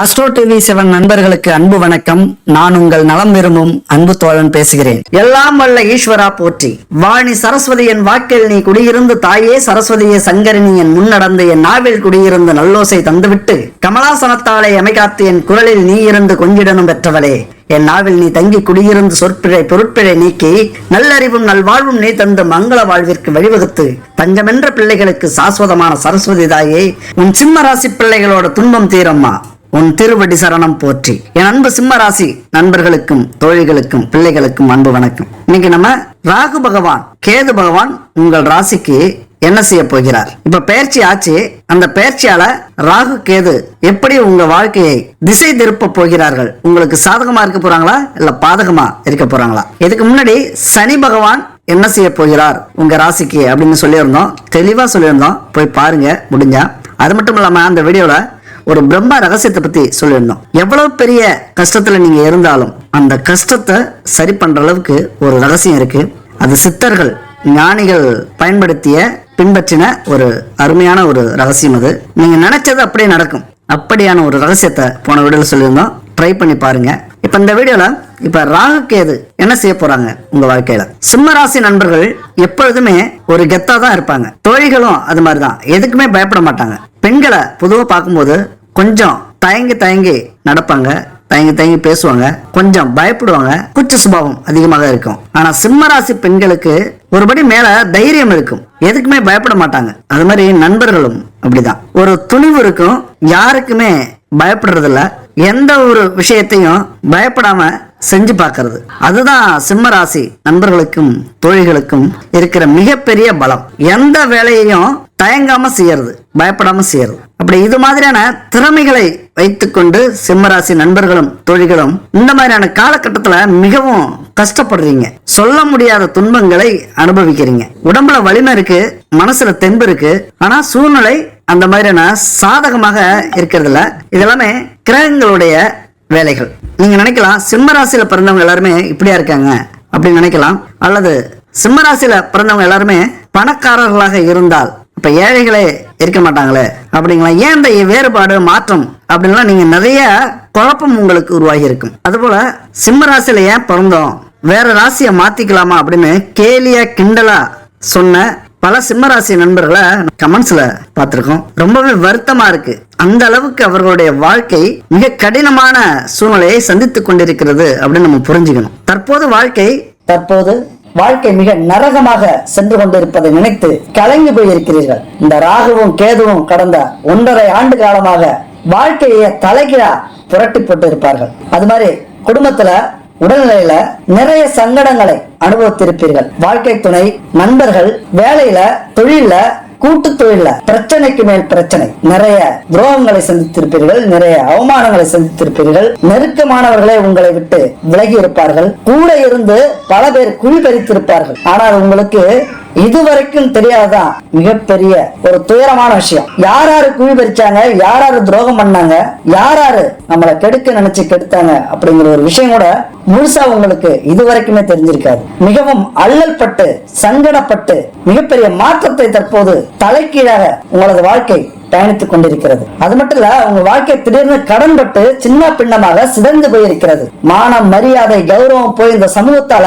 Astro TV seven நண்பர்களுக்கு அன்பு வணக்கம். நான் உங்கள் நலம் விரும்பும் அன்பு தோழன் பேசுகிறேன். எல்லாம் வல்ல ஈஸ்வரா போற்றி. வாணி சரஸ்வதியின் வாக்கில் நீ குடியிருந்து தாயே சரஸ்வதியே சங்கரினி என் முன்னடந்து என் நாவில் குடியிருந்து நல்லோசை தந்துவிட்டு கமலாசனத்தாலே அமைகாத்து என் குரலில் நீ இருந்து கொஞ்சிடனும் பெற்றவளே. என் நாவில் நீ தங்கி குடியிருந்து சொற்பிழை பொருட்பிழை நீக்கி நல்லறிவும் நல்வாழ்வும் நீ தந்து மங்கள வாழ்விற்கு வழிவகுத்து தஞ்சமென்ற பிள்ளைகளுக்கு சாஸ்வதமான சரஸ்வதி தாயே உன் சிம்ம ராசி பிள்ளைகளோட துன்பம் தீரம்மா. உன் திருவடி சரணம் போற்றி. என் அன்பு சிம்ம ராசி நண்பர்களுக்கும் தோழிகளுக்கும் பிள்ளைகளுக்கும் அன்பு வணக்கம். இன்னைக்கு நம்ம ராகு பகவான் கேது பகவான் உங்கள் ராசிக்கு என்ன செய்ய போகிறார்? இப்ப பயிற்சி ஆச்சு. அந்த பயிற்சியால ராகு கேது எப்படி உங்க வாழ்க்கையை திசை திருப்ப போகிறார்கள்? உங்களுக்கு சாதகமா இருக்க போறாங்களா? இல்ல பாதகமா இருக்க போறாங்களா? இதுக்கு முன்னாடி சனி பகவான் என்ன செய்ய போகிறார் உங்க ராசிக்கு அப்படின்னு சொல்லியிருந்தோம். தெளிவா சொல்லியிருந்தோம். போய் பாருங்க முடிஞ்சா. அது மட்டும் இல்லாம அந்த வீடியோல ஒரு பிரம்ம ரகசியத்தை பத்தி சொல்லியிருந்தோம். எவ்வளவு பெரிய கஷ்டத்துல நீங்க இருந்தாலும் அந்த கஷ்டத்தை சரி பண்ற அளவுக்கு ஒரு ரகசியம் இருக்கு. அது சித்தர்கள் ஞானிகள் பயன்படுத்திய பின்பற்றின ஒரு அருமையான ஒரு ரகசியம் அது. நீங்க நினைச்சது அப்படியே நடக்கும். அப்படியான ஒரு ரகசியத்தை போன வீடியோல சொல்லியிருந்தோம். ட்ரை பண்ணி பாருங்க. இப்ப இந்த வீடியோல இப்ப ராகு கேது என்ன செய்ய போறாங்க உங்க வாழ்க்கையில? சிம்ம ராசி நண்பர்கள் எப்பொழுதுமே ஒரு கெத்தா தான் இருப்பாங்க. தோழிகளும் அது மாதிரிதான். எதுக்குமே பயப்பட மாட்டாங்க. பெண்களை பொதுவா பார்க்கும்போது கொஞ்சம் தயங்கி தயங்கி நடப்பாங்க தயங்கி தயங்கி பேசுவாங்க கொஞ்சம் பயப்படுவாங்க குச்ச சுபாவம் அதிகமாக இருக்கும். ஆனா சிம்மராசி பெண்களுக்கு ஒருபடி மேல தைரியம் இருக்கும். எதுக்குமே பயப்பட மாட்டாங்க. அது மாதிரி நண்பர்களும் அப்படிதான். ஒரு துணிவு இருக்கும் யாருக்குமே பயப்படுறது இல்ல எந்த ஒரு விஷயத்தையும் பயப்படாம செஞ்சு பார்க்கறது. அதுதான் சிம்ம ராசி நண்பர்களுக்கும் தோழிகளுக்கும் இருக்கிற மிகப்பெரிய பலம். எந்த வேலையையும் தயங்காம செய்யறது பயப்படாம செய்யறது. அப்படி இது மாதிரியான திறமைகளை வைத்துக்கொண்டு சிம்மராசி நண்பர்களும் தொழில்களும் இந்த மாதிரியான காலகட்டத்துல மிகவும் கஷ்டப்படுறீங்க. சொல்ல முடியாத துன்பங்களை அனுபவிக்கிறீங்க. உடம்புல வலிமை இருக்கு மனசுல தெம்பு இருக்கு ஆனா சூழ்நிலை அந்த மாதிரியான சாதகமாக இருக்கிறது இல்ல இதெல்லாமே கிரகங்களுடைய வேலைகள். நீங்க நினைக்கலாம் சிம்ம ராசியில பிறந்தவங்க எல்லாருமே இப்படியா இருக்காங்க அப்படின்னு நினைக்கலாம். அல்லது சிம்ம ராசியில பிறந்தவங்க எல்லாருமே பணக்காரர்களாக இருந்தால் இப்ப ஏழைகளே இருக்க மாட்டாங்களே அப்படிங்களா? ஏன் இந்த வேறுபாடு மாற்றம் அப்படின்லாம் நீங்க நிறைய குழப்பம் உங்களுக்கு உருவாகி இருக்கும் அதுபோல சிம்ம ராசியில ஏன் பிறந்தோம்? வேற ராசியை மாத்திக்கலாமா அப்படின்னு கேலியா கிண்டலா சொன்ன பல சிம்மராசி நண்பர்களை கமெண்ட்ஸ்ல பார்த்திருக்கோம். ரொம்பவே வருத்தமா இருக்கு. அந்த அளவுக்கு அவர்களுடைய வாழ்க்கை மிக கடினமான சூழ்நிலையை சந்தித்துக் கொண்டிருக்கிறது அப்படின்னு நம்ம புரிஞ்சுக்கணும். தற்போது வாழ்க்கை தற்போது வாழ்க்கை மிக நரகமாக சென்று கொண்டிருப்பதை நினைத்து கலங்கி போயிருக்கிறீர்கள். இந்த ராகுவும் கேதுவும் கடந்த ஒன்றரை ஆண்டு காலமாக வாழ்க்கையை தலைகீழா புரட்டி போட்டு இருப்பார்கள் அது மாதிரி குடும்பத்துல உடல்நிலையில நிறைய சங்கடங்களை அனுபவித்திருப்பீர்கள். வாழ்க்கை துணை நண்பர்கள் வேலையில தொழில கூட்டு தொழில பிரச்சனைக்கு மேல் பிரச்சனை. நிறைய துரோகங்களை சந்தித்திருப்பீர்கள் நிறைய அவமானங்களை சந்தித்திருப்பீர்கள். நெருக்கமானவர்களே உங்களை விட்டு விலகி இருப்பார்கள். கூட இருந்து பல பேர் குழி பறித்திருப்பார்கள் ஆனால் உங்களுக்கு இதுவரைக்கும் தெரியாததான் மிகப்பெரிய ஒரு துயரமான விஷயம். யார் யாரு குழி பறிச்சாங்க யார் யாரு துரோகம் பண்ணாங்க? யார் யாரு நம்மளை கெடுக்க நினைச்சு கெடுத்தாங்க? அப்படிங்கிற ஒரு விஷயம் கூட முழுசா உங்களுக்கு இதுவரைக்குமே தெரிஞ்சிருக்காது. மிகவும் அல்லல் பட்டு சங்கடப்பட்டு மிகப்பெரிய மாற்றத்தை தற்போது தலைக்கீழாக உங்களது வாழ்க்கை பயணித்துக் கொண்டிருக்கிறது. அது மட்டும் இல்ல உங்க வாழ்க்கை திடீர்னு கடன்பட்டு சின்ன பின்னமாக சிதைந்து போயிருக்கிறது. மானம் மரியாதை கௌரவம் போய் இந்த சமூகத்தால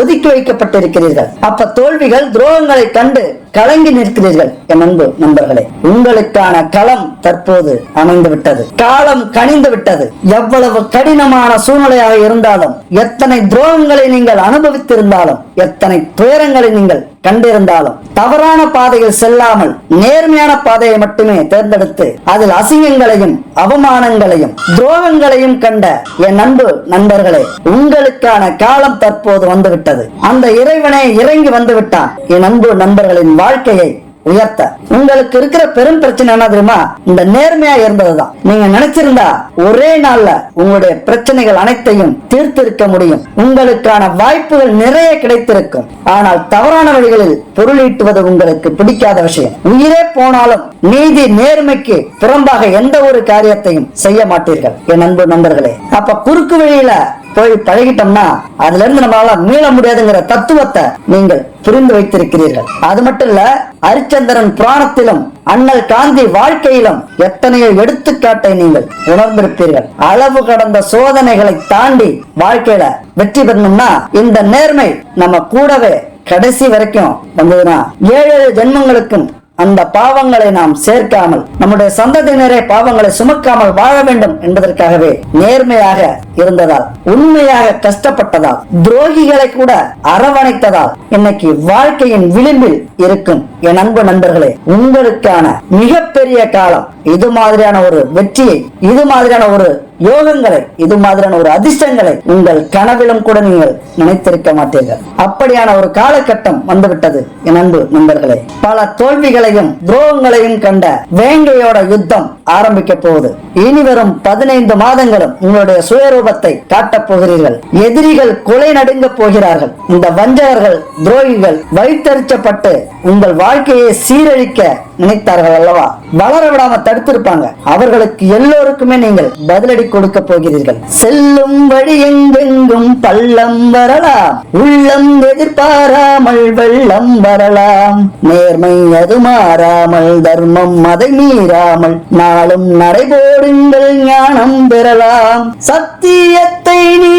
ஒதுக்கி வைக்கப்பட்டிருக்கிறீர்கள். அப்ப தோல்விகள் துரோகங்களை கண்டு கலங்கி நிற்கிறீர்கள் என் அன்பு நண்பர்களே. உங்களுக்கான களம் தற்போது அமைந்து விட்டது காலம் கனிந்து விட்டது எவ்வளவு கடினமான சூழ்நிலையாக இருந்தாலும் எத்தனை துரோகங்களை நீங்கள் அனுபவித்திருந்தாலும் எத்தனை துயரங்களை நீங்கள் கண்டிருந்தாலும் தவறான பாதையில் செல்லாமல் நேர்மையான பாதையை மட்டுமே தேர்ந்தெடுத்து அதில் அசிங்கங்களையும் அவமானங்களையும் துரோகங்களையும் கண்ட என் அன்பு நண்பர்களே உங்களுக்கான காலம் தற்போது வந்துவிட்டது. அந்த இறைவனே இறங்கி வந்து விட்டான் என் அன்பு நண்பர்களின் வாழ்க்கையை உயர்த்த. உங்களுக்கு இருக்கிற பெரும் பிரச்சனை என்ன தெரியுமா? இந்த நேர்மையா இருந்ததுதான். நீங்க நினைச்சிருந்தா ஒரே நாள்ல உங்களுடைய பிரச்சனைகள் அனைத்தையும் தீர்த்திருக்க முடியும். உங்களுக்கான வாய்ப்புகள் நிறைய கிடைத்திருக்கும். ஆனால் தவறான வழிகளில் பொருளீட்டுவது உங்களுக்கு பிடிக்காத விஷயம். உயிரே போனாலும் நீதி நேர்மைக்கு புறம்பாக எந்த ஒரு காரியத்தையும் செய்ய மாட்டீர்கள். என் அன்பு நண்பர்களே அப்ப குறுக்கு வழியில போய் பழகிட்டோம்னா அதுல இருந்து நம்மளால மீள முடியாதுங்கிற தத்துவத்தை நீங்கள் புரிந்து வைத்திருக்கிறீர்கள். அது மட்டும் இல்ல ஹரிச்சந்திரன் புராணத்திலும் அண்ணல் காந்தி வாழ்க்கையிலும் எத்தனையோ எடுத்துக்காட்டை நீங்கள் உணர்ந்திருப்பீர்கள். அளவு கடந்த சோதனைகளை தாண்டி வாழ்க்கையில வெற்றி பெறணும்னா இந்த நேர்மை நம்ம கூடவே கடைசி வரைக்கும் வந்ததுன்னா ஏழு ஏழு ஜென்மங்களுக்கும் அந்த பாவங்களை நாம் சேர்க்காமல் நம்முடைய சந்ததியினரே பாவங்களை சுமக்காமல் வாழ வேண்டும் என்பதற்காகவே நேர்மையாக இருந்ததால் உண்மையாக கஷ்டப்பட்டதால் துரோகிகளை கூட அரவணைத்ததால் இன்னைக்கு வாழ்க்கையின் விளிம்பில் இருக்கும் என் அன்பு நண்பர்களே உங்களுக்கான மிகப்பெரிய காலம். இது மாதிரியான ஒரு வெற்றியை இது மாதிரியான ஒரு யோகங்களை இது மாதிரியான ஒரு அதிர்ஷ்டங்களை உங்கள் கனவிலும் கூட நீங்கள் நினைத்திருக்க மாட்டீர்கள். அப்படியான ஒரு காலகட்டம் வந்துவிட்டது என் அன்பு நண்பர்களே. பல தோல்விகளையும் துரோகங்களையும் கண்ட வேங்கையோட யுத்தம் ஆரம்பிக்க போகுது. இனி வரும் பதினைந்து மாதங்களும் உங்களுடைய சுயரூபத்தை காட்டப் போகிறீர்கள். எதிரிகள் கொலை நடுங்க போகிறார்கள். இந்த வஞ்சகர்கள் துரோகிகள் வைத்தறிச்சப்பட்டு உங்கள் வாழ்க்கையை சீரழிக்க நினைத்தார்கள் அல்லவா? வளர விடாம தடுத்திருப்பாங்க. அவர்களுக்கு எல்லோருக்குமே நீங்கள் பதிலடி கொடுக்க போகிறீர்கள். செல்லும் வழி எங்கெங்கும் பள்ளம் வரலாம். உள்ளம் எதிர்பாராமல் வெள்ளம் வரலாம். நேர்மை அது மாறாமல் தர்மம் அதை மீறாமல் நாளும் நடைபோடுங்கள் ஞானம் பெறலாம். சத்தியத்தை நீ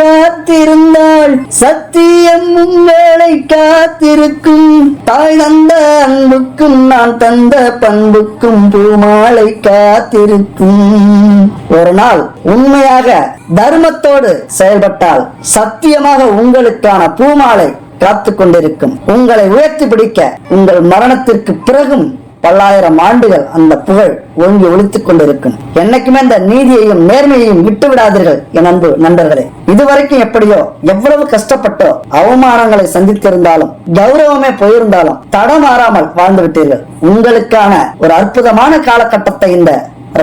காத்திருந்தால் சத்தியம் உங்களை காத்திருக்கும். தாய் தந்த அன்புக்கும் நான் தந்த பண்புக்கும் பூமாலை காத்திருக்கும். ஒரு நாள் உண்மையாக தர்மத்தோடு செயல்பட்டால் சத்தியமாக உங்களுக்கான பூமாலை காத்துக் கொண்டிருக்கும் உங்களை உயர்த்தி பிடிக்க உங்கள் மரணத்திற்கு பிறகும் பல்லாயிரம் ஆண்டுகள் அந்த புகழ் ஓங்கி ஒழித்துக் கொண்டிருக்கும். என்னைக்குமே அந்த நீதியையும் நேர்மையையும் விட்டு விடாதீர்கள் என் அன்பு நண்பர்களே. இதுவரைக்கும் எப்படியோ எவ்வளவு கஷ்டப்பட்டோ அவமானங்களை சந்தித்திருந்தாலும் கௌரவமே போயிருந்தாலும் தடமாறாமல் வாழ்ந்து விட்டீர்கள். உங்களுக்கான ஒரு அற்புதமான காலகட்டத்தை இந்த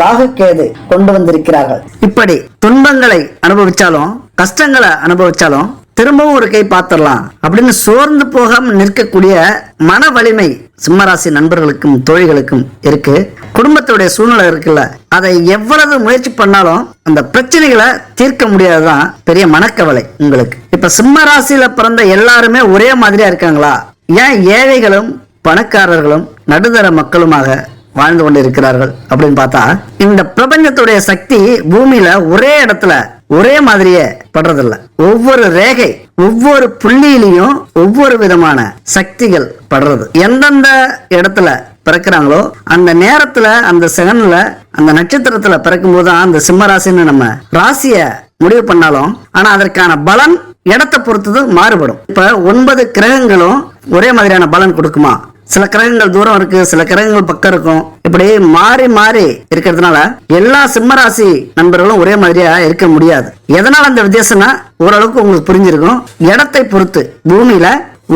ராகு கேது கொண்டு வந்திருக்கிறார்கள். இப்படி துன்பங்களை அனுபவிச்சாலும் கஷ்டங்களை அனுபவிச்சாலும் திரும்பவும் ஒரு கை பார்த்துடலாம். அப்படின்னு சோர்ந்து போகாம நிற்கக்கூடிய மன வலிமை சிம்மராசி நண்பர்களுக்கும் தோழிகளுக்கும் இருக்கு. குடும்பத்துடைய சூழ்நிலை இருக்குல்ல அதை எவ்வளவு முயற்சி பண்ணாலும் அந்த பிரச்சனைகளை தீர்க்க முடியாதுதான் பெரிய மனக்கவலை உங்களுக்கு. இப்ப சிம்ம ராசியில பிறந்த எல்லாருமே ஒரே மாதிரியா இருக்காங்களா? ஏன் ஏழைகளும் பணக்காரர்களும் நடுதர மக்களுமாக வாழ்ந்து கொண்டிருக்கிறார்கள் அப்படின்னு பார்த்தா இந்த பிரபஞ்சத்துடைய சக்தி பூமியில ஒரே இடத்துல ஒரே மாதிரியே படுறதில்ல. ஒவ்வொரு ரேகை ஒவ்வொரு புள்ளியிலையும் ஒவ்வொரு விதமான சக்திகள் படுறது. எந்தெந்த இடத்துல பிறக்கிறாங்களோ அந்த நேரத்துல அந்த செகண்ட்ல அந்த நட்சத்திரத்துல பிறக்கும் போது அந்த சிம்ம ராசின்னு நம்ம ராசிய முடிவு பண்ணாலும் ஆனா அதற்கான பலன் இடத்தை பொறுத்தது மாறுபடும். இப்ப ஒன்பது கிரகங்களும் ஒரே மாதிரியான பலன் கொடுக்குமா? சில கிரகங்கள் தூரம் இருக்கு சில கிரகங்கள் பக்கம் இருக்கும். இப்படி மாறி மாறி இருக்கிறதுனால எல்லா சிம்மராசி நண்பர்களும் ஒரே மாதிரியா இருக்க முடியாது. எதனால அந்த வித்தியாசம்னா ஓரளவுக்கு உங்களுக்கு புரிஞ்சிருக்கும். இடத்தை பொறுத்து பூமியில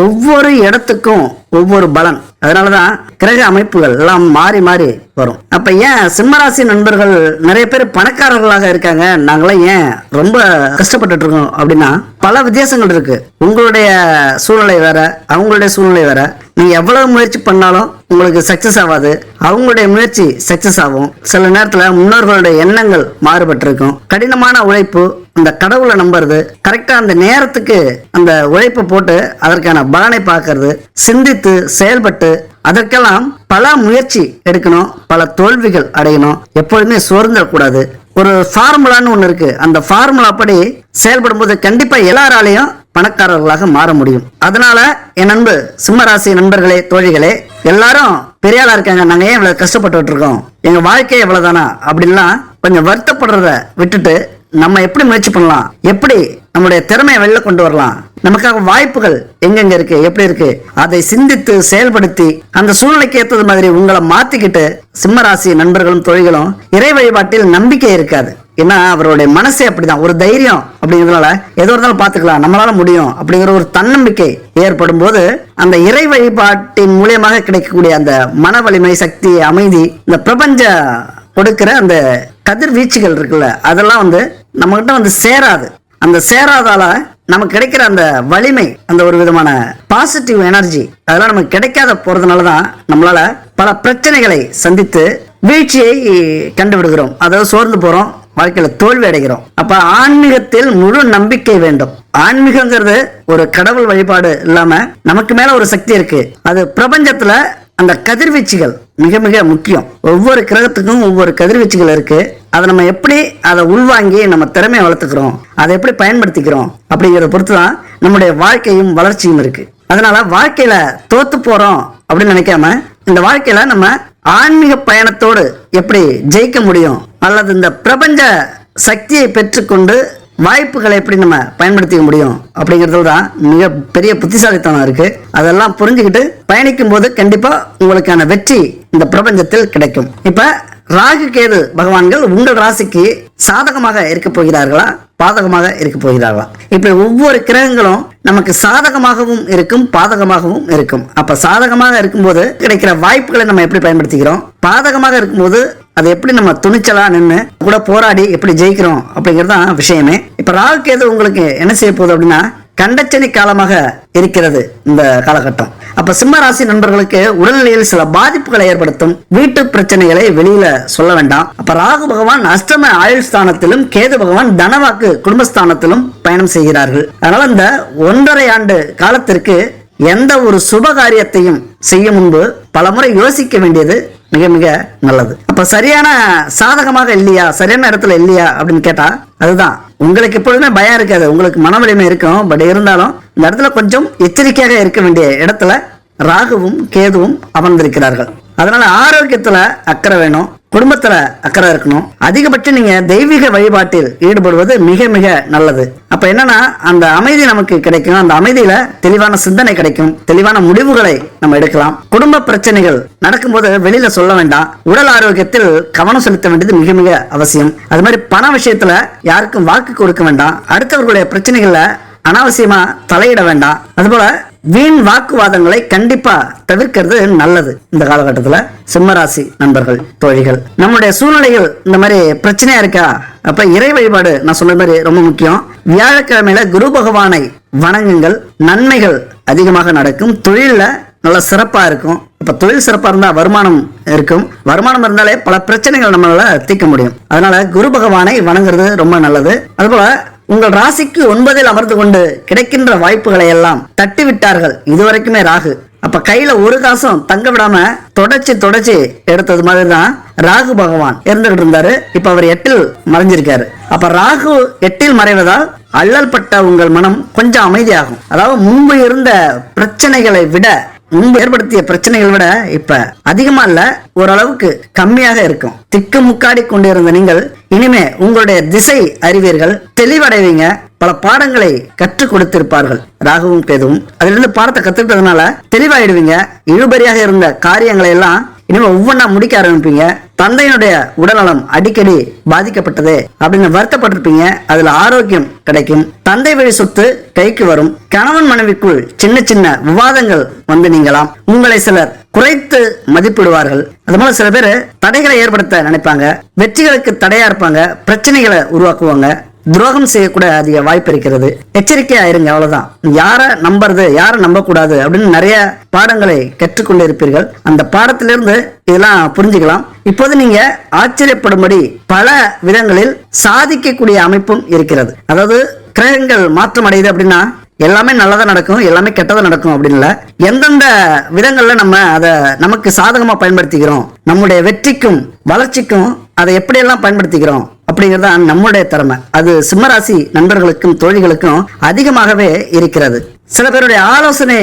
ஒவ்வொரு இடத்துக்கும் ஒவ்வொரு பலன். அதனாலதான் கிரக அமைப்புகள் எல்லாம் மாறி மாறி வரும். அப்ப ஏன் சிம்மராசி நண்பர்கள் நிறைய பேர் பணக்காரர்களாக இருக்காங்க? நாங்களாம் ஏன் ரொம்ப கஷ்டப்பட்டுட்டு இருக்கோம் அப்படின்னா பல வித்தியாசங்கள் இருக்கு. உங்களுடைய சூழ்நிலை வேற அவங்களுடைய சூழ்நிலை வேற. நீ எவ்வளவு முயற்சி பண்ணாலும் உங்களுக்கு சக்சஸ் ஆகாது. அவங்களுடைய முயற்சி சக்சஸ் ஆகும். சில நேரத்துல முன்னோர்களுடைய எண்ணங்கள் மாறுபட்டிருக்கும். கடினமான உழைப்பு அந்த கடவுளை நம்புறது கரெக்டா அந்த நேரத்துக்கு அந்த உழைப்பை போட்டு அதற்கான பலனை பார்க்கறது சிந்தித்து செயல்பட்டு அதற்கெல்லாம் பல முயற்சி எடுக்கணும் பல தோல்விகள் அடையணும். எப்பொழுதுமே சோர்ந்துடக்கூடாது ஒரு ஃபார்முலான்னு ஒன்று இருக்கு. அந்த ஃபார்முலா படி செயல்படும் போது கண்டிப்பா எல்லாராலையும் பணக்காரர்களாக மாற முடியும். அதனால என் நண்பு சிம்மராசி நண்பர்களே தோழிகளே எல்லாரும் பெரியாளா இருக்காங்க. நாங்க ஏன் இவ்வளவு கஷ்டப்பட்டு இருக்கோம்? எங்க வாழ்க்கை எவ்வளவுதானா? அப்படின்லாம் கொஞ்சம் வருத்தப்படுறத விட்டுட்டு நம்ம எப்படி முயற்சி பண்ணலாம்? எப்படி நம்முடைய திறமையை வெளில கொண்டு வரலாம்? நமக்காக வாய்ப்புகள் எங்கெங்க இருக்கு? எப்படி இருக்கு? அதை சிந்தித்து செயல்படுத்தி அந்த சூழ்நிலைக்கு ஏற்றது மாதிரி உங்களை மாத்திக்கிட்டு சிம்மராசி நண்பர்களும் தொழில்களும் இறை வழிபாட்டில் நம்பிக்கை இருக்காது. ஏன்னா அவருடைய மனசே அப்படிதான். ஒரு தைரியம் அப்படிங்கிறதுனால எதோ இருந்தாலும் பாத்துக்கலாம் நம்மளால முடியும் அப்படிங்கிற ஒரு தன்னம்பிக்கை ஏற்படும் போது அந்த இறை வழிபாட்டின் மூலியமாக கிடைக்கக்கூடிய அந்த மன வலிமை சக்தி அமைதி இந்த பிரபஞ்ச கொடுக்கிற அந்த கதிர்வீச்சுகள் இருக்குல்ல அதெல்லாம் வந்து நம்மகிட்ட வந்து சேராது. அந்த சேராதால நமக்கு கிடைக்கிற அந்த வலிமை அந்த ஒரு விதமான பாசிட்டிவ் எனர்ஜி அதெல்லாம் நமக்கு கிடைக்காத போறதுனால தான் நம்மளால பல பிரச்சனைகளை சந்தித்து வீழ்ச்சியை கண்டுவிடுகிறோம் அதாவது சோர்ந்து போறோம் வாழ்க்கையில தோல்வி அடைகிறோம். அப்ப ஆன்மீகத்தில் முழு நம்பிக்கை வேண்டும். ஆன்மீகங்கிறது ஒரு கடவுள் வழிபாடு இல்லாம நமக்கு மேல ஒரு சக்தி இருக்கு. அது பிரபஞ்சத்துல அந்த கதிர்வீச்சுகள் மிக மிக முக்கியம். ஒவ்வொரு கிரகத்துக்கும் ஒவ்வொரு கதிர்வீச்சுகள் இருக்கு. அதை நம்ம எப்படி அதை உள்வாங்கி நம்ம திறமையை வளர்த்துக்கிறோம்? அதை எப்படி பயன்படுத்திக்கிறோம்? அப்படிங்கிறத பொறுத்து தான் நம்முடைய வாழ்க்கையும் வளர்ச்சியும் இருக்கு. அதனால வாழ்க்கையில தோத்து போறோம் அப்படின்னு நினைக்காம இந்த வாழ்க்கையில நம்ம ஆன்மீக பயணத்தோடு எப்படி ஜெயிக்க முடியும்? அல்லது இந்த பிரபஞ்ச சக்தியை பெற்றுக்கொண்டு வாய்ப்புகளை எப்படி நம்ம பயன்படுத்திக்க முடியும் அப்படிங்கிறதுல தான் மிக பெரிய புத்திசாலித்தனம் இருக்கு. அதெல்லாம் புரிஞ்சுக்கிட்டு பயணிக்கும் போது கண்டிப்பா உங்களுக்கான வெற்றி இந்த பிரபஞ்சத்தில் கிடைக்கும். இப்ப ராகு கேது பகவான்கள் உங்கள் ராசிக்கு சாதகமாக இருக்க போகிறார்களா? பாதகமாக இருக்க போகிறார்களா? இப்ப ஒவ்வொரு கிரகங்களும் நமக்கு சாதகமாகவும் இருக்கும் பாதகமாகவும் இருக்கும். அப்ப சாதகமாக இருக்கும்போது கிடைக்கிற வாய்ப்புகளை நம்ம எப்படி பயன்படுத்திக்கிறோம்? பாதகமாக இருக்கும்போது அதை எப்படி நம்ம துணிச்சலா நின்று கூட போராடி எப்படி ஜெயிக்கிறோம் அப்படிங்கிறது தான் விஷயமே. இப்ப ராகு கேது உங்களுக்கு என்ன செய்ய போகுது அப்படின்னா கண்டச்சனி காலமாக இருக்கிறது இந்த காலகட்டம். அப்ப சிம்ம ராசி நண்பர்களுக்கு உடல்நிலையில் சில பாதிப்புகளை ஏற்படுத்தும் வீட்டு பிரச்சனைகளை வெளியில சொல்ல வேண்டாம். அப்ப ராகு பகவான் அஷ்டம ஆயுள் ஸ்தானத்திலும் கேது பகவான் தனவாக்கு குடும்பஸ்தானத்திலும் பயணம் செய்கிறார்கள். அதனால இந்த ஒன்றரை ஆண்டு காலத்திற்கு எந்த ஒரு சுப காரியத்தையும் செய்ய முன்பு பலமுறை யோசிக்க வேண்டியது மிக மிக நல்லது. அப்ப சரியான சாதகமாக இல்லையா? சரியான இடத்துல இல்லையா? அப்படின்னு கேட்டா அதுதான். உங்களுக்கு எப்பொழுதுமே பயம் இருக்காது. உங்களுக்கு மனவலிமை இருக்கும். பட் இருந்தாலும் இந்த இடத்துல கொஞ்சம் எச்சரிக்கையாக இருக்க வேண்டிய இடத்துல ராகுவும் கேதுவும் அமர்ந்திருக்கிறார்கள். அதனால ஆரோக்கியத்துல அக்கறை வேணும். குடும்பத்துல அக்கறை இருக்கணும். அதிகபட்சம் நீங்க தெய்வீக வழிபாட்டில் ஈடுபடுவது மிக மிக நல்லது. அப்ப என்னன்னா அந்த அமைதி நமக்கு கிடைக்கும். அந்த அமைதியில தெளிவான சிந்தனை கிடைக்கும். தெளிவான முடிவுகளை நம்ம எடுக்கலாம். குடும்ப பிரச்சனைகள் நடக்கும்போது வெளியில சொல்ல வேண்டாம். உடல் ஆரோக்கியத்தில் கவனம் செலுத்த வேண்டியது மிக மிக அவசியம். அது மாதிரி பண விஷயத்துல யாருக்கும் வாக்கு கொடுக்க வேண்டாம். அடுத்தவர்களுடைய பிரச்சனைகள்ல அனாவசியமா தலையிட வேண்டாம். அதுபோல வீண் வாக்குவாதங்களை கண்டிப்பா தவிர்க்கிறது நல்லது இந்த காலகட்டத்துல. சிம்மராசி நண்பர்கள் தோழிகள். நம்முடைய சூழ்நிலைகள் இந்த மாதிரி பிரச்சனையா இருக்கா? அப்ப இறை வழிபாடு நான் சொன்ன மாதிரி ரொம்ப முக்கியம். வியாழக்கிழமையில குரு பகவானை வணங்குங்கள். நன்மைகள் அதிகமாக நடக்கும். தொழிலில் நல்ல சிறப்பா இருக்கும். இப்ப தொழில் சிறப்பா இருந்தா வருமானம் இருக்கும். வருமானம் இருந்தாலே பல பிரச்சனைகள் நம்மளால தீர்க்க முடியும். அதனால குரு பகவானை வணங்குறது ரொம்ப நல்லது. அதுபோல உங்கள் ராசிக்கு ஒன்பதில் அமர்ந்து கொண்டு கிடைக்கின்ற வாய்ப்புகளை எல்லாம் தட்டி விட்டார்கள் இதுவரைக்குமே ராகு. அப்ப கையில ஒரு காசும் தங்க விடாம தொடச்சு தொடச்சு எடுத்தது மாதிரி தான் ராகு பகவான் இருந்துகிட்டு இருந்தாரு இப்ப அவர் எட்டில் மறைஞ்சிருக்காரு. அப்ப ராகு எட்டில் மறைவதால் அல்லல் பட்ட உங்கள் மனம் கொஞ்சம் அமைதியாகும். அதாவது முன்பு இருந்த பிரச்சனைகளை விட முன்பு ஏற்படுத்திய பிரச்சனைகளை விட இப்ப அதிகமா இல்ல ஓரளவுக்கு கம்மியாக இருக்கும். திக்கு முக்காடி கொண்டிருந்த நீங்கள் இனிமே உங்களுடைய திசை அறிவீர்கள் தெளிவடைவீங்க பல பாடங்களை கற்றுக் கொடுத்திருப்பார்கள். ராகுவும் கேதுவும். அதிலிருந்து பாடத்தை கத்துக்கிட்டதுனால தெளிவாயிடுவீங்க. இழுபறியாக இருந்த காரியங்களை எல்லாம் இனிமே ஒவ்வொன்றா முடிக்க ஆரம்பிப்பீங்க. தந்தையினுடைய உடல்நலம் அடிக்கடி பாதிக்கப்பட்டது அப்படின்னு வருத்தப்பட்டிருப்பீங்க. அதுல ஆரோக்கியம் கிடைக்கும். தந்தை வழி சொத்து கைக்கு வரும். கணவன் மனைவிக்குள் சின்ன சின்ன விவாதங்கள் வந்து நீங்களாம் உங்களை சிலர் குறைத்து மதிப்பிடுவார்கள். அது போல சில பேர் தடைகளை ஏற்படுத்த நினைப்பாங்க. வெற்றிகளுக்கு தடையா இருப்பாங்க. பிரச்சனைகளை உருவாக்குவாங்க. துரோகம் செய்யக்கூட அதிக வாய்ப்பு இருக்கிறது. எச்சரிக்கையா இருங்க அவ்வளவுதான். யாரை நம்புறது யாரை நம்பக்கூடாது அப்படின்னு நிறைய பாடங்களை கற்றுக்கொண்டு இருப்பீர்கள் அந்த பாடத்திலிருந்து இதெல்லாம் புரிஞ்சுக்கலாம். இப்போது நீங்க ஆச்சரியப்படும்படி பல விதங்களில் சாதிக்கக்கூடிய அமைப்பும் இருக்கிறது. அதாவது கிரகங்கள் மாற்றம் அடையுது அப்படின்னா எல்லாமே நல்லதா நடக்கும் எல்லாமே கெட்டதா நடக்கும் அப்படின்னு இல்ல. எந்தெந்த விதங்களில் நம்ம அதை நமக்கு சாதகமா பயன்படுத்திக்கிறோம் நம்முடைய வெற்றிக்கும் வளர்ச்சிக்கும் அதை எப்படியெல்லாம் பயன்படுத்திக்கிறோம் அப்படிங்கிறதுதான் நம்முடைய திறமை. அது சிம்மராசி நண்பர்களுக்கும் தோழிகளுக்கும் அதிகமாகவே இருக்கிறது. சில பேருடைய ஆலோசனை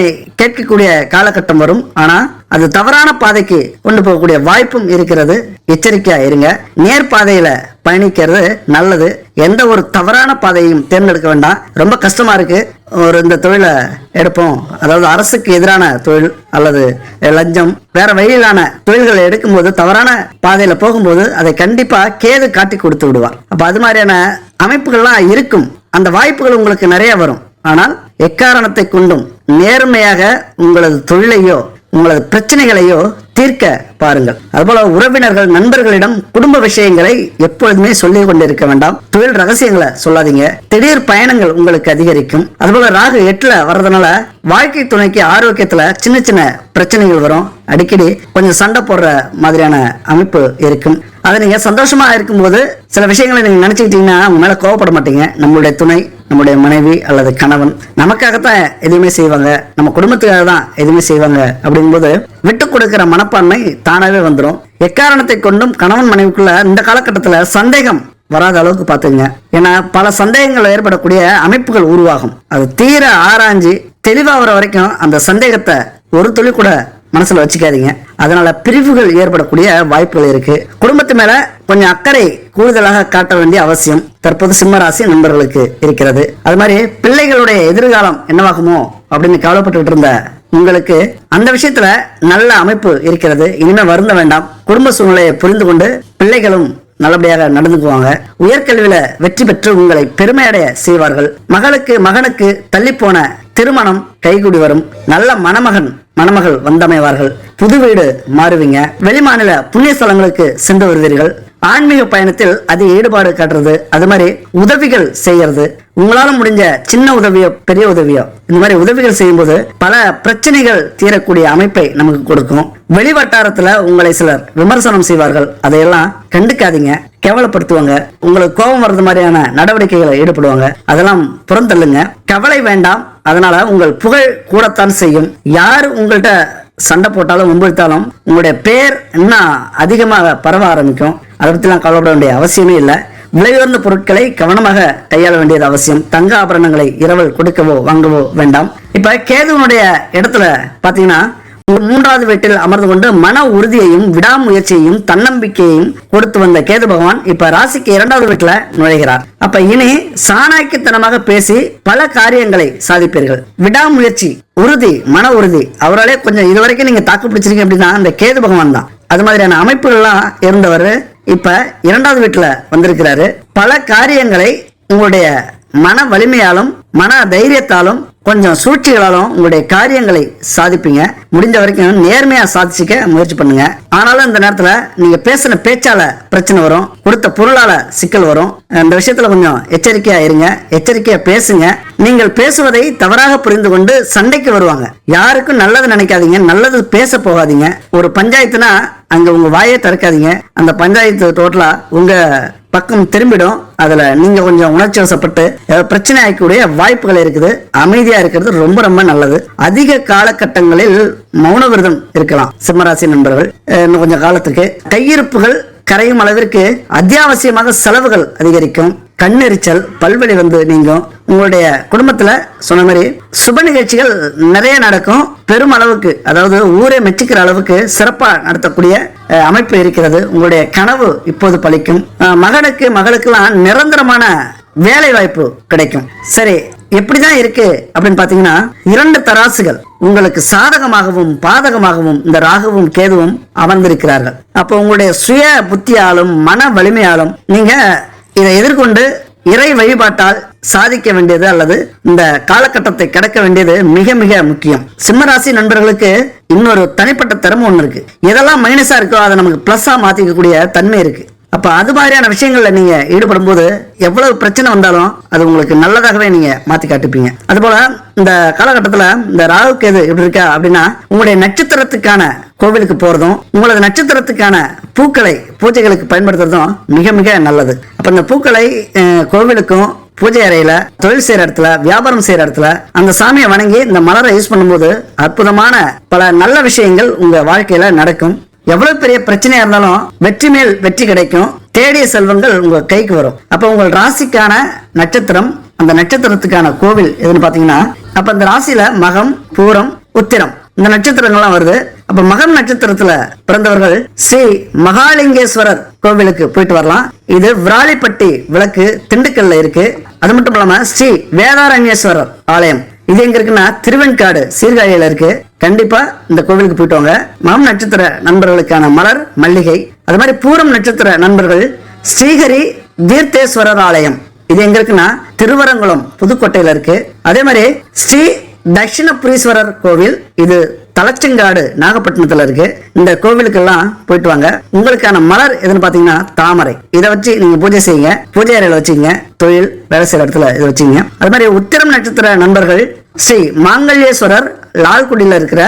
கேட்கக்கூடிய காலகட்டம் வரும். ஆனா அது தவறான பாதைக்கு கொண்டு போகக்கூடிய வாய்ப்பும் இருக்கிறது. எச்சரிக்கையா இருங்க. நேர்பாதையில பயணிக்கிறது நல்லது. எந்த ஒரு தவறான பாதையும் தேர்ந்தெடுக்க வேண்டாம். ரொம்ப கஷ்டமா இருக்கு. ஒரு இந்த தொழிலை எடுப்போம். அதாவது அரசுக்கு எதிரான தொழில் அல்லது லஞ்சம் வேற வழியிலான தொழில்களை எடுக்கும்போது தவறான பாதையில போகும்போது அதை கண்டிப்பா கேது காட்டி கொடுத்து விடுவார். அப்ப அது மாதிரியான அமைப்புகள்லாம் இருக்கும். அந்த வாய்ப்புகள் உங்களுக்கு நிறைய வரும். ஆனால் எக்காரணத்தை கொண்டும் நேர்மையாக உங்களது தொழிலையோ உங்களது பிரச்சனைகளையோ தீர்க்க பாருங்கள். அதுபோல உறவினர்கள் நண்பர்களிடம் குடும்ப விஷயங்களை எப்பொழுதுமே சொல்லிக் கொண்டிருக்க வேண்டாம். தொழில் ரகசியங்களை சொல்லாதீங்க. திடீர் பயணங்கள் உங்களுக்கு அதிகரிக்கும். அதுபோல ராகு எட்டுல வர்றதுனால வாழ்க்கை துணைக்கு ஆரோக்கியத்துல சின்ன சின்ன பிரச்சனைகள் வரும். அடிக்கடி கொஞ்சம் சண்டை போடுற மாதிரியான அமைப்பு இருக்கும். அதை நீங்க சந்தோஷமா இருக்கும்போது சில விஷயங்களை நீங்க நினைச்சுக்கிட்டீங்கன்னா அவங்க மேல கோவப்பட மாட்டீங்க. நம்மளுடைய துணை நம்முடைய மனைவி அல்லது கணவன் நமக்காகத்தான் எதுவுமே செய்வாங்க. நம்ம குடும்பத்துக்காக தான் எதுவுமே செய்வாங்க. அப்படிங்கும்போது விட்டு கொடுக்கிற மனப்பான்மை தானாவே வந்துடும் எக்காரணத்தை கொண்டும் கணவன் மனைவிக்குள்ள இந்த காலகட்டத்தில் சந்தேகம் வராத அளவுக்கு பார்த்துங்க ஏன்னா பல சந்தேகங்கள் ஏற்படக்கூடிய அமைப்புகள் உருவாகும். அது தீர ஆராய்ஞ்சு தெளிவாகிற வரைக்கும் அந்த சந்தேகத்தை ஒரு துளி கூட மனசுல வச்சுக்காதீங்க. அதனால பிரிவுகள் ஏற்படக்கூடிய வாய்ப்புகள் இருக்கு. குடும்பத்து மேல கொஞ்சம் அக்கறை கூடுதலாக காட்ட வேண்டிய அவசியம் தற்போது சிம்மராசி நண்பர்களுக்கு இருக்கிறது. அது மாதிரி பிள்ளைகளுடைய எதிர்காலம் என்னவாகுமோ அப்படின்னு கவலைப்பட்டு இருந்த உங்களுக்கு அந்த விஷயத்துல நல்ல அமைப்பு இருக்கிறது. இனிமே வருந்த வேண்டாம். குடும்ப சூழ்நிலையை புரிந்து கொண்டு பிள்ளைகளும் நல்லபடியாக நடந்துக்குவாங்க. உயர்கல்வியில வெற்றி பெற்று உங்களை பெருமையடைய செய்வார்கள். மகளுக்கு மகனுக்கு தள்ளிப்போன திருமணம் கைகூடி வரும். நல்ல மணமகன் மணமகள் வந்தமைவார்கள். புது வீடு மாறுவீங்க. வெளிமாநில புண்ணிய ஸ்தலங்களுக்கு சென்று வருவீர்கள். ஆன்மீக பயணத்தில் அது ஈடுபாடு காட்டுறது அது மாதிரி உதவிகள் செய்யறது. உங்களால முடிஞ்ச சின்ன உதவியோ பெரிய உதவியோ இந்த மாதிரி உதவிகள் செய்யும்போது பல பிரச்சனைகள் தீரக்கூடிய அமைப்பை நமக்கு கொடுக்கும். வெளி வட்டாரத்துல உங்களை சிலர் விமர்சனம் செய்வார்கள். அதையெல்லாம் கண்டுக்காதீங்க கேவலப்படுத்துவாங்க. உங்களுக்கு கோபம் வர்றது மாதிரியான நடவடிக்கைகளை ஈடுபடுவாங்க. அதெல்லாம் புறந்தள்ளுங்க. கவலை வேண்டாம். அதனால உங்கள் புகழ் கூடத்தான் செய்யும். யார் உங்கள்கிட்ட சண்டை போட்டாலும் உம்பிழ்த்தாலும் உங்களுடைய பேர் இன்னும் அதிகமாக பரவ ஆரம்பிக்கும். அதை பற்றிலாம் கவலைப்பட வேண்டிய அவசியமே இல்லை. விலையுயர்ந்த பொருட்களை கவனமாக கையாள வேண்டியது அவசியம். தங்க ஆபரணங்களை இரவல் கொடுக்கவோ வாங்கவோ வேண்டாம். இப்ப கேதுவனுடைய இடத்துல பாத்தீங்கன்னா ஒரு மூன்றாவது வீட்டில் அமர்ந்து கொண்டு மன உறுதியையும் விடாமுயற்சியையும் தன்னம்பிக்கையையும் கொடுத்து வந்த கேது பகவான் இப்ப ராசிக்கு இரண்டாவது வீட்டுல நுழைகிறார். அப்ப இனி சாணாக்கித்தனமாக பேசி பல காரியங்களை சாதிப்பீர்கள். விடாமுயற்சி உறுதி மன உறுதி அவராலே கொஞ்சம் இதுவரைக்கும் நீங்க தாக்கு பிடிச்சிருக்கீங்க அப்படின்னா அந்த கேது பகவான் தான். அது மாதிரியான அமைப்புகள்லாம் இருந்தவர் இப்ப இரண்டாவது வீட்டுல வந்திருக்கிறாரு. பல காரியங்களை உங்களுடைய மன வலிமையாலும் மன தைரியத்தாலும் கொஞ்சம் சூழ்ச்சிகளாலும் உங்களுடைய காரியங்களை சாதிப்பீங்க. முடிஞ்ச வரைக்கும் நேர்மையா சாதிச்சுக்க முயற்சி பண்ணுங்க. ஆனாலும் இந்த நேரத்துல நீங்க பேசின பேச்சால பிரச்சனை வரும். கொடுத்த பொருளால சிக்கல் வரும். இந்த விஷயத்துல கொஞ்சம் எச்சரிக்கையா இருங்க. எச்சரிக்கையா பேசுங்க. நீங்கள் பேசுவதை தவறாக புரிந்து கொண்டு சண்டைக்கு வருவாங்க. யாருக்கும் நல்லது நினைக்காதீங்க நல்லது பேச போகாதீங்க. ஒரு பஞ்சாயத்துனா அங்க உங்க வாயை திறக்காதீங்க. அந்த பஞ்சாயத்து டோட்டலா உங்க பக்கம் திரும்பிடும். அதுல நீங்க கொஞ்சம் உணர்ச்சி வசப்பட்டு பிரச்சனை ஆகக்கூடிய வாய்ப்புகள் இருக்குது. அமைதியா இருக்கிறது ரொம்ப ரொம்ப நல்லது. அதிக காலகட்டங்களில் மௌன விரதம் இருக்கலாம் சிம்மராசி நண்பர்கள். இன்னும் கொஞ்சம் காலத்துக்கு கையிருப்புகள் கரையும் அளவிற்கு அத்தியாவசியமாக செலவுகள் அதிகரிக்கும். கண்ணெரிச்சல் பல்வலி வந்து நீங்கும். உங்களுடைய குடும்பத்துல சொன்ன மாதிரி சுப நிகழ்ச்சிகள் நிறைய நடக்கும். பெரும் அளவுக்கு அதாவது ஊரே மெச்சிக்கிற அளவுக்கு சிறப்பா நடத்தக்கூடிய அமைப்பு இருக்கிறது. உங்களுடைய கனவு இப்போது பழிக்கும் மகனுக்கு மகளுக்கெல்லாம் நிரந்தரமான வேலை வாய்ப்பு கிடைக்கும். சரி எப்படிதான் இருக்கு அப்படின்னு பாத்தீங்கன்னா இரண்டு தராசுகள். உங்களுக்கு சாதகமாகவும் பாதகமாகவும் இந்த ராகுவும் கேதுவும் அமர்ந்திருக்கிறார்கள். அப்போ உங்களுடைய சுய புத்தியாலும் மன வலிமையாலும் நீங்க இதை எதிர்கொண்டு இறை வழிபாட்டால் சாதிக்க வேண்டியது அல்லது இந்த காலகட்டத்தை கடக்க வேண்டியது மிக மிக முக்கியம். சிம்மராசி நண்பர்களுக்கு இன்னொரு தனிப்பட்ட திறமை ஒன்று இருக்கு. எதெல்லாம் மைனஸா இருக்கோ அதை நமக்கு பிளஸ்ஸா மாத்திக்கக்கூடிய தன்மை இருக்கு. அப்ப அது மாதிரியான விஷயங்கள்ல நீங்க ஈடுபடும் போது எவ்வளவு பிரச்சனை வந்தாலும் அது உங்களுக்கு நல்லதாகவே நீங்க மாத்தி காட்டுப்பீங்க. அதுபோல் இந்த காலகட்டத்துல இந்த ராகு கேது எப்படி இருக்கா அப்படின்னா உங்களுடைய நட்சத்திரத்துக்கான கோவிலுக்கு போறதும் உங்களது நட்சத்திரத்துக்கான பூக்களை பூஜைகளுக்கு பயன்படுத்துறதும் மிக மிக நல்லது. அப்ப இந்த பூக்களை கோவிலுக்கும் பூஜை அறையில தொழில் செய்யற இடத்துல வியாபாரம் செய்யற இடத்துல அந்த சாமியை வணங்கி இந்த மலரை யூஸ் பண்ணும்போது அற்புதமான பல நல்ல விஷயங்கள் உங்க வாழ்க்கையில நடக்கும். எவ்வளவு பெரிய பிரச்சனையா இருந்தாலும் வெற்றி மேல் வெற்றி கிடைக்கும். தேடிய செல்வங்கள் உங்க கைக்கு வரும். அப்ப உங்கள் ராசிக்கான நட்சத்திரம் அந்த நட்சத்திரத்துக்கான கோவில் எதுன்னு பாத்தீங்கன்னா அப்ப இந்த ராசியில மகம் பூரம் உத்திரம் இந்த நட்சத்திரங்கள்லாம் வருது. அப்ப மகம் நட்சத்திரத்துல பிறந்தவர்கள் ஸ்ரீ மகாலிங்கேஸ்வரர் கோவிலுக்கு போயிட்டு வரலாம். இது விராலிப்பட்டி விளக்கு திண்டுக்கல்ல இருக்கு. அது மட்டும் இல்லாம ஸ்ரீ வேதாரண்யேஸ்வரர் ஆலயம். இது எங்க இருக்குன்னா திருவெண்காடு சீர்காழியில இருக்கு. கண்டிப்பா இந்த கோவிலுக்கு போயிட்டு வாங்க மகம் நட்சத்திர நண்பர்களுக்கான மலர் மல்லிகை. அது மாதிரி பூரம் நட்சத்திர நண்பர்கள் ஸ்ரீஹரி தீர்த்தேஸ்வரர் ஆலயம் இது எங்க இருக்குன்னா திருவரங்குளம் புதுக்கோட்டையில இருக்கு. அதே மாதிரி ஸ்ரீ தட்சிணபுரீஸ்வரர் கோவில் இது தலச்சங்காடு நாகப்பட்டினத்துல இருக்கு. இந்த கோவிலுக்கெல்லாம் போயிட்டு வாங்க. உங்களுக்கான மலர் எதுன்னு பாத்தீங்கன்னா தாமரை. இதை வச்சு நீங்க பூஜை செய்யுங்க. பூஜை அறையில வச்சுங்க. தொழில் வேலை செய்யற இடத்துல இதை வச்சுங்க. அது மாதிரி உத்திரம் நட்சத்திர நண்பர்கள் ஸ்ரீ மாங்கல்யேஸ்வரர் லால்குடியில இருக்கிற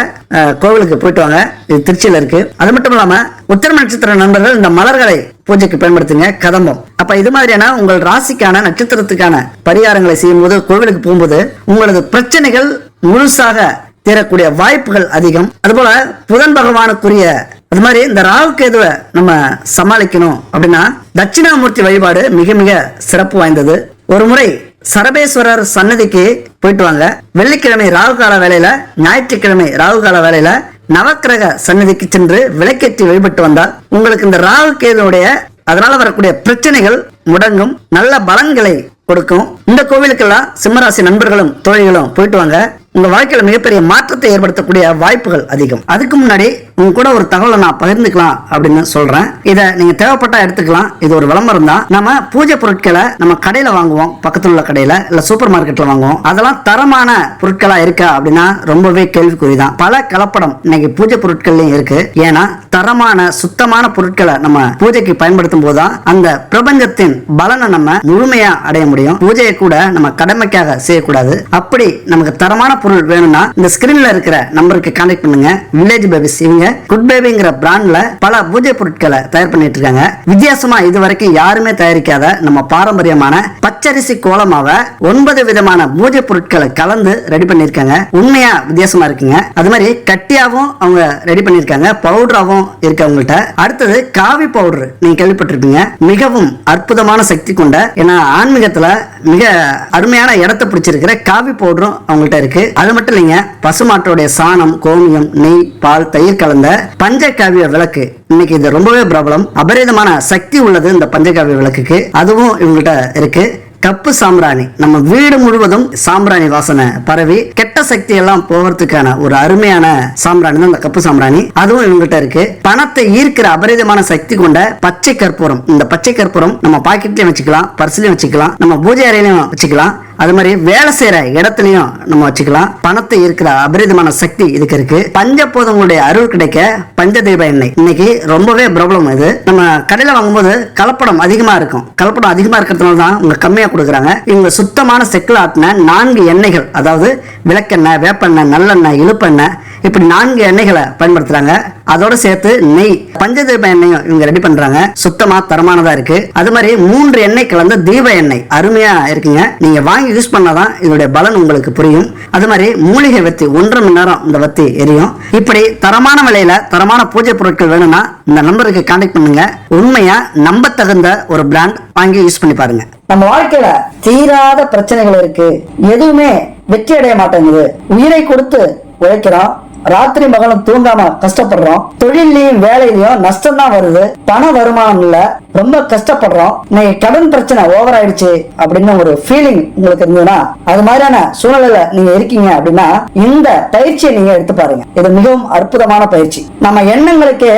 கோவிலுக்கு போயிட்டு வாங்க. இது திருச்சியில இருக்கு. அது மட்டும் இல்லாம உத்திர நட்சத்திர நண்பர்கள் இந்த மலர்களை பூஜைக்கு பயன்படுத்துங்க. கதம்பம். அப்ப இது மாதிரியான உங்கள் ராசிக்கான நட்சத்திரத்துக்கான பரிகாரங்களை செய்யும்போது கோவிலுக்கு போகும்போது உங்களது பிரச்சனைகள் முழுசாக தீரக்கூடிய வாய்ப்புகள் அதிகம். அதுபோல புதன் பகவானுக்குரிய அது மாதிரி இந்த ராவுக்கு எதுவை நம்ம சமாளிக்கணும் அப்படின்னா தட்சிணாமூர்த்தி வழிபாடு மிக மிக சிறப்பு வாய்ந்தது. ஒரு முறை சரபேஸ்வரர் சன்னதிக்கு போயிட்டு வாங்க. வெள்ளிக்கிழமை ராகு கால வேலையில ஞாயிற்றுக்கிழமை ராகு கால வேலையில நவக்கிரக சன்னதிக்கு சென்று விளக்கேற்றி வழிபட்டு வந்தால் உங்களுக்கு இந்த ராகு கேதுடைய அதனால வரக்கூடிய பிரச்சனைகள் முடங்கும். நல்ல பலன்களை கொடுக்கும். இந்த கோவிலுக்கெல்லாம் சிம்மராசி நண்பர்களும் தோழிகளும் போயிட்டு வாங்க. உங்க வாழ்க்கையில மிகப்பெரிய மாற்றத்தை ஏற்படுத்தக்கூடிய வாய்ப்புகள் அதிகம். அதுக்கு முன்னாடி உங்க கூட ஒரு தகவலை நான் பகிர்ந்துக்கலாம் அப்படின்னு சொல்றேன். இதை நீங்க தேவைப்பட்டா எடுத்துக்கலாம். இது ஒரு விளம்பரம் தான். நம்ம பூஜை பொருட்களை நம்ம கடையில வாங்குவோம். பக்கத்துல உள்ள கடையில இல்ல சூப்பர் மார்க்கெட்ல வாங்குவோம். அதெல்லாம் தரமான பொருட்களா இருக்கா அப்படின்னா ரொம்பவே கேள்விக்குறிதான். பல கலப்படம் இன்னைக்கு பூஜை பொருட்கள்லயும் இருக்கு. ஏன்னா தரமான சுத்தமான பொருட்களை நம்ம பூஜைக்கு பயன்படுத்தும் போதுதான் அந்த பிரபஞ்சத்தின் பலனை நம்ம முழுமையா அடைய முடியும். பூஜையை கூட நம்ம கடமைக்காக செய்யக்கூடாது. அப்படி நமக்கு தரமான பொருள் வேணும்னா இந்த ஸ்கிரீன்ல இருக்கிற நம்பருக்கு கான்டாக்ட் பண்ணுங்க. வில்லேஜ் பேபிஸ் இவங்க குட் பேபிங்கிற பிராண்ட்ல பல பூஜை பொருட்களை தயார் பண்ணிட்டு இருக்காங்க. வித்தியாசமா இது வரைக்கும் யாருமே தயாரிக்காத நம்ம பாரம்பரியமான பச்சரிசி கோலமாவை ஒன்பது விதமான பூஜை பொருட்களை கலந்து ரெடி பண்ணிருக்காங்க உண்மையா வித்தியாசமா இருக்குங்க. அது மாதிரி கட்டியாவும் அவங்க ரெடி பண்ணிருக்காங்க பவுடராவும் இருக்கு அவங்கள்ட்ட. அடுத்தது காவி பவுடர் நீங்க கேள்விப்பட்டிருப்பீங்க. மிகவும் அற்புதமான சக்தி கொண்ட ஏன்னா ஆன்மீகத்துல மிக அருமையான இடத்தை பிடிச்சிருக்கிற காவி பவுடரும் அவங்கள்ட்ட இருக்கு. அது மட்டும் இல்லைங்க பசுமாட்டோடைய சாணம் கோமியம் நெய் பால் தயிர் கலந்த பஞ்சகாவிய விளக்கு. இன்னைக்கு இது ரொம்பவே பிரபலம். அபரிதமான சக்தி உள்ளது இந்த பஞ்சகாவிய விளக்குக்கு. அதுவும் இவங்கள்ட்ட இருக்கு. கப்பு சாம்பிராணி. நம்ம வீடு முழுவதும் சாம்பிராணி வாசனை பரவி கெட்ட சக்தி எல்லாம் போகிறதுக்கான ஒரு அருமையான சாம்பிராணி தான் இந்த கப்பு சாம்பிராணி. அதுவும் இவங்ககிட்ட இருக்கு. பணத்தை ஈர்க்கிற அபரிதமான சக்தி கொண்ட பச்சை கற்பூரம். இந்த பச்சை கற்பூரம் நம்ம பாக்கெட்லயும் வச்சுக்கலாம் பர்ஸ்லயும் வச்சுக்கலாம் நம்ம பூஜை அறையிலையும் வச்சுக்கலாம். அது மாதிரி வேலை செய்யற இடத்துலையும் நம்ம வச்சுக்கலாம். பணத்தை இருக்கிற அபரிதமான சக்தி இதுக்கு இருக்கு. பஞ்சபோதங்களுடைய அருள் கிடைக்க பஞ்சதீப எண்ணெய். இன்னைக்கு ரொம்பவே பிரபலம் இது. நம்ம கடையில வாங்கும்போது கலப்படம் அதிகமா இருக்கும். கலப்படம் அதிகமா இருக்கிறதுனால தான் உங்க கம்மியா கொடுக்குறாங்க. இவங்க சுத்தமான செக்கில் ஆட்டின நான்கு எண்ணெய்கள் அதாவது விளக்கெண்ணெய் வேப்பெண்ணெய் நல்லெண்ணெய் இழுப்பெண்ணெய் இப்படி நான்கு எண்ணெய்களை பயன்படுத்துறாங்க. அதோட சேர்த்து நெய் பஞ்சதீப எண்ணெயும் இவங்க ரெடி பண்றாங்க. சுத்தமா தரமானதா இருக்கு. அது மாதிரி மூன்று எண்ணெய் கலந்த தீப எண்ணெய். அருமையா இருக்குங்க. நீங்க வாங்கி யூஸ் பண்ணாதான் இதோட பலன் உங்களுக்கு புரியும். அது மாதிரி மூலிகை வத்தி ஒன்றரை மணி நேரம் இந்த வத்தி எரியும். இப்படி தரமான விலையில தரமான பூஜை பொருட்கள் வேணும்னா இந்த நம்பருக்கு கான்டாக்ட் பண்ணுங்க. உண்மையா நம்ப தகுந்த ஒரு பிராண்ட் வாங்கி யூஸ் பண்ணி பாருங்க. நம்ம வாழ்க்கையில தீராத பிரச்சனைகள் இருக்கு. எதுவுமே வெற்றி அடைய மாட்டேங்குது. உயிரை கொடுத்து உழைக்கிறோம். ராத்திரி மகளும் தூங்காம கஷ்டப்படுறோம். தொழிலையும் வேலையிலயும் நஷ்டம் தான் வருது. பண வருமானம் இல்ல. ரொம்ப கஷ்டப்படுறோம். இன்னைக்கு கடன் பிரச்சனை ஓவர் ஆயிடுச்சு அப்படின்னு ஒரு ஃபீலிங் உங்களுக்கு இருந்ததுன்னா அது மாதிரியான சூழ்நிலையில நீங்க இருக்கீங்க அப்படின்னா இந்த பயிற்சியை நீங்க எடுத்து பாருங்க. இது மிகவும் அற்புதமான பயிற்சி. நம்ம எண்ணங்களுக்கே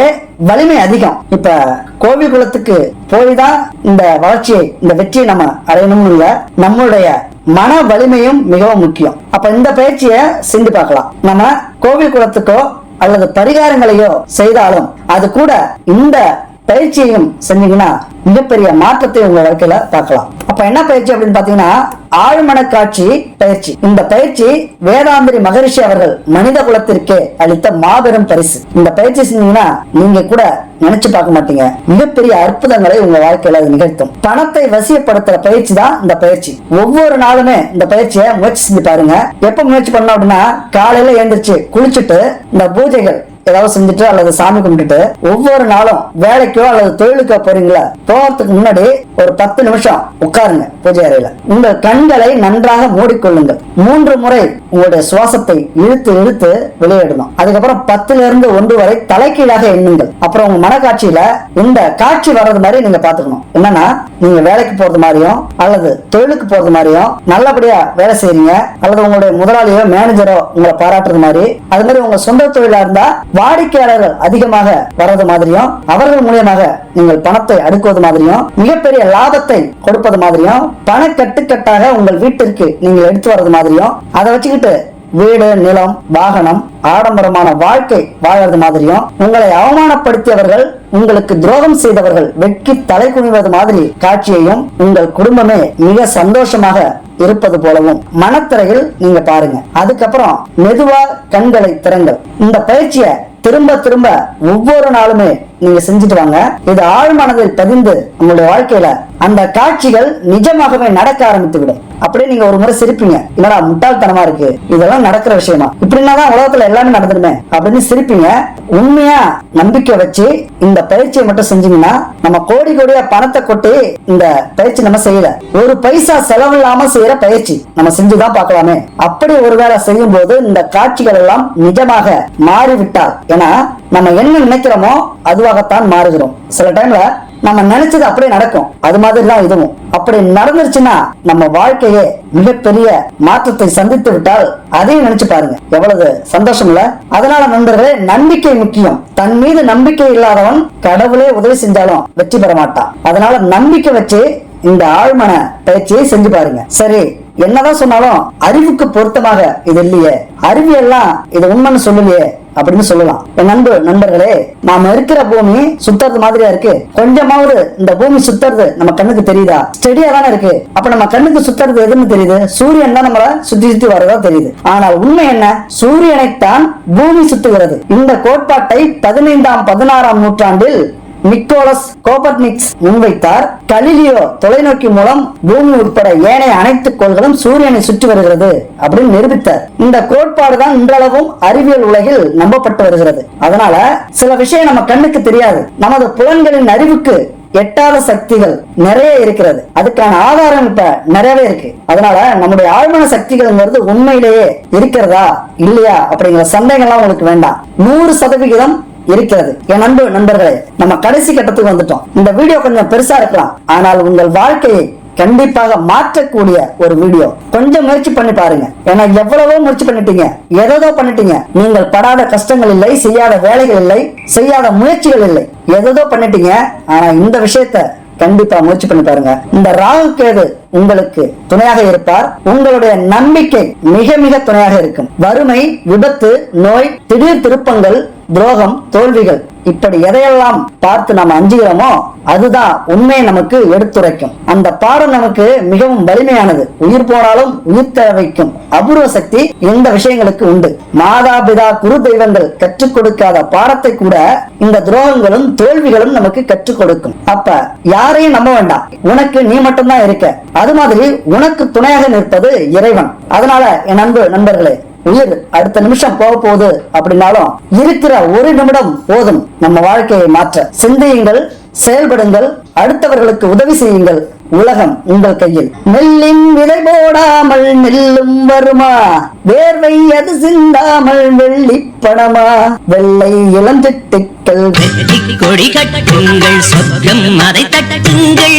வலிமை அதிகம். இப்ப கோவில் குலத்துக்கு போய் தான் இந்த வளர்ச்சியை இந்த வெற்றியை நம்ம அடையணும்னு இல்ல நம்மளுடைய மன வலிமையும் மிகவும் முக்கியம். அப்ப இந்த பயிற்சியை செஞ்சு பார்க்கலாம். நம்ம கோவில் குலத்துக்கோ அல்லது பரிகாரங்களையோ செய்தாலும் அது கூட இந்த பயிற்சியையும் செஞ்சீங்கன்னா மிகப்பெரிய மாற்றத்தை உங்க வாழ்க்கையில பார்க்கலாம். அப்ப என்ன பயிற்சி அப்படின்னு பாத்தீங்கன்னா ஆழ்மன காட்சி பயிற்சி. இந்த பயிற்சி வேதாந்திரி மகரிஷி அவர்கள் மனித குலத்திற்கே அளித்த மாபெரும் பரிசு. இந்த பயிற்சி செஞ்சீங்கன்னா நீங்க கூட நினைச்சு பார்க்க மாட்டீங்க. மிகப்பெரிய அற்புதங்களை உங்க வாழ்க்கையில அது நிகழ்த்தும். பணத்தை வசியப்படுத்துற பயிற்சி தான் இந்த பயிற்சி. ஒவ்வொரு நாளுமே இந்த பயிற்சியை முயற்சி செஞ்சு பாருங்க. எப்ப முயற்சி பண்ணோம் அப்படின்னா காலையில எழுந்திரிச்சு குளிச்சுட்டு இந்த பூஜைகள் ஏதாவது செஞ்சுட்டு அல்லது சாமி கும்பிட்டுட்டு ஒவ்வொரு நாளும் வேலைக்கோ அல்லது தொழிலுக்கோ போறீங்களா? போறதுக்கு முன்னாடி ஒரு பத்து நிமிஷம் உட்காருங்க பூஜை அறையில. உங்கள் கண்களை நன்றாக மூடிக்கொள்ளுங்கள். மூன்று முறை உங்களுடைய சுவாசத்தை இழுத்து இழுத்து வெளியிடணும். அதுக்கப்புறம் பத்துல இருந்து ஒன்று வரை தலைக்கீழாக எண்ணுங்கள். அப்புறம் உங்க மனக்காட்சியில இந்த காட்சி வர்றது மாதிரி நீங்க பாத்துக்கணும் என்னன்னா நீங்க வேலைக்கு போறது மாதிரியும் அல்லது தொழிலுக்கு போறது மாதிரியும் நல்லபடியா வேலை செய்றீங்க அல்லது உங்களுடைய முதலாளியோ மேனேஜரோ உங்களை பாராட்டுறது மாதிரி அது மாதிரி உங்க சொந்த தொழிலா இருந்தா வாடிக்கையாளர்கள் அதிகமாக வர்றது மாதிரியும் அவர்கள் மூலியமாக நீங்கள் பணத்தை அடுக்குவது மாதிரியும் மிகப்பெரிய லாபத்தை கொடுப்பது மாதிரியும் பண கட்டுக்கட்டாக உங்கள் வீட்டிற்கு நீங்கள் எடுத்து வர்றது மாதிரியும் அதை வச்சுக்கிட்டு வீடு நிலம் வாகனம் ஆடம்பரமான வாழ்க்கை வாழறது மாதிரியும் உங்களை அவமானப்படுத்தியவர்கள் உங்களுக்கு துரோகம் செய்தவர்கள் வெட்கி தலை குனிவது மாதிரி காட்சியையும் உங்கள் குடும்பமே மிக சந்தோஷமாக இருப்பது போலவும் மனத்திரையில் நீங்க பாருங்க. அதுக்கப்புறம் மெதுவா கண்களை திறங்கள். இந்த பயிற்சியை திரும்ப திரும்ப ஒவ்வொரு நாளுமே நீங்க செஞ்சுட்டு வாங்க. இது ஆழ்மனதில் பதிந்து உங்களுடைய வாழ்க்கையில அந்த காட்சிகள் நிஜமாகவே நடக்க ஆரம்பித்து விடும் அப்படியே நீங்க ஒரு முறை சிரிப்பீங்க. என்னடா முட்டாள்தனமா இருக்கு. இதெல்லாம் நடக்கிற விஷயமா? இப்படின்னா தான் உலகத்துல எல்லாமே நடந்துருமே அப்படின்னு சிரிப்பீங்க. உண்மையா நம்பிக்கை வச்சு இந்த பயிற்சியை மட்டும் செஞ்சீங்கன்னா நம்ம கோடி கோடியா பணத்தை கொட்டி இந்த பயிற்சி நம்ம செய்யல. ஒரு பைசா செலவு இல்லாம செய்யற பயிற்சி நம்ம செஞ்சுதான் பார்க்கலாமே. அப்படி ஒரு வேலை செய்யும் போது இந்த காட்சிகள் எல்லாம் நிஜமாக மாறிவிட்டால் ஏன்னா நம்ம என்ன நினைக்கிறோமோ அதுவாகத்தான் மாறுகிறோம். சில டைம்ல நம்ம நினைச்சது அப்படியே நடக்கும். அது மாதிரி தான் இதுவும். அப்படி நடந்துருச்சுன்னா நம்ம வாழ்க்கையே மிகப்பெரிய மாற்றத்தை சந்தித்து விட்டால் அதையும் நினைச்சு பாருங்க. எவ்வளவு சந்தோஷம் இல்ல? அதனால நண்பர்களே நம்பிக்கை முக்கியம். தன் மீது நம்பிக்கை இல்லாதவன் கடவுளே உதவி செஞ்சாலும் வெற்றி பெற மாட்டான். அதனால நம்பிக்கை வச்சு இந்த ஆழ்மன பயிற்சியை செஞ்சு பாருங்க. சரி என்னதான் சொன்னாலும் அறிவுக்கு பொருத்தமாக இது இல்லையே. அறிவியெல்லாம் இது உண்மைன்னு சொல்லலையே. அப்படின்னு சொல்லலாம். என் நண்பு நண்பர்களே நாம இருக்கிற பூமி சுத்தறது மாதிரியா இருக்கு. கொஞ்சமாவது இந்த பூமி சுத்துறது நம்ம கண்ணுக்கு தெரியுதா? ஸ்டெடியா தானே இருக்கு. அப்ப நம்ம கண்ணுக்கு சுத்துறது எதுன்னு தெரியுது? சூரியன் தான் நம்மள சுத்தி சுத்தி வரதா தெரியுது. ஆனால் உண்மை என்ன? சூரியனைத்தான் பூமி சுத்துகிறது. இந்த கோட்பாட்டை பதினைந்தாம் பதினாறாம் நூற்றாண்டில் நிக்கோலஸ் கோபர்னிக்ஸ் முன்வைத்தார். கலிலியோ தொலைநோக்கி மூலம் பூமி உட்பட ஏனைய அனைத்து கோள்களும் சூரியனை சுற்றி வருகிறது அப்படின்னு நிரூபித்தார். இந்த கோட்பாடு தான் இன்றளவும் அறிவியல் உலகில் நம்பப்பட்டு வருகிறது. அதனால சில விஷயம் நம்ம கண்ணுக்கு தெரியாது. நமது புலன்களின் அறிவுக்கு எட்டாத சக்திகள் நிறைய இருக்கிறது. அதுக்கான ஆதாரம் இப்ப நிறையவே இருக்கு. அதனால நம்முடைய ஆழ்மன சக்திகள்ங்கிறது உண்மையிலேயே இருக்கிறதா இல்லையா அப்படிங்கிற சந்தேகம்லாம் உங்களுக்கு வேண்டாம். நூறு சதவிகிதம் இருக்கிறது. என் அன்பு நண்பர்களே நம்ம கடைசி கட்டத்துக்கு வந்துட்டோம். இந்த வீடியோ கொஞ்சம் பெருசா இருக்கலாம். ஆனால் உங்கள் வாழ்க்கையை கண்டிப்பாக மாற்றக்கூடிய ஒரு வீடியோ. கொஞ்சம் முயற்சி பண்ணி பாருங்க. ஏன்னா எவ்வளவோ முயற்சி பண்ணிட்டீங்க. எதோ பண்ணிட்டீங்க. நீங்கள் படாத கஷ்டங்கள் இல்லை செய்யாத வேலைகள் இல்லை செய்யாத முயற்சிகள் இல்லை. எதோ பண்ணிட்டீங்க. ஆனா இந்த விஷயத்த கண்டிப்பா முயற்சி பண்ணி பாருங்க. இந்த ராகு கேது உங்களுக்கு துணையாக இருப்பார். உங்களுடைய நம்பிக்கை மிக மிக துணையாக இருக்கும். வறுமை விபத்து நோய் திடீர் திருப்பங்கள் துரோகம் தோல்விகள் இப்படி எதையெல்லாம் பார்த்து நாம் அஞ்சுகிறோமோ அதுதான் உண்மையை நமக்கு எடுத்துரைக்கும். அந்த பாடம் நமக்கு மிகவும் வலிமையானது. உயிர் போனாலும் உயிர் தர அபூர்வ சக்தி இந்த விஷயங்களுக்கு உண்டு. மாதா பிதா குரு தெய்வங்கள் கற்றுக் கொடுக்காத பாடத்தை கூட இந்த துரோகங்களும் தோல்விகளும் நமக்கு கற்றுக் கொடுக்கும். அப்ப யாரையும் நம்ப வேண்டாம். உனக்கு நீ மட்டும்தான் இருக்க. அது மாதிரி உனக்கு துணையாக நிற்பது இறைவன். அதனால என் அன்பு நண்பர்களே உயிர் அடுத்த நிமிஷம் போக போகுது அப்படின்னாலும் இருக்கிற ஒரு நிமிடம் போதும். நம்ம வாழ்க்கையை மாற்ற. சிந்தியுங்கள் செயல்படுங்கள் அடுத்தவர்களுக்கு உதவி செய்யுங்கள். உலகம் உங்கள் கையில். நெல்லின் விதை போடாமல் நெல்லும் வருமா? வேர்வை அது சிந்தாமல் வெள்ளி பணமா? வெள்ளை இளஞ்சிட்டுக்கள் கொடி கட்டுங்கள் சொர்க்கம் அதை தட்டுங்கள்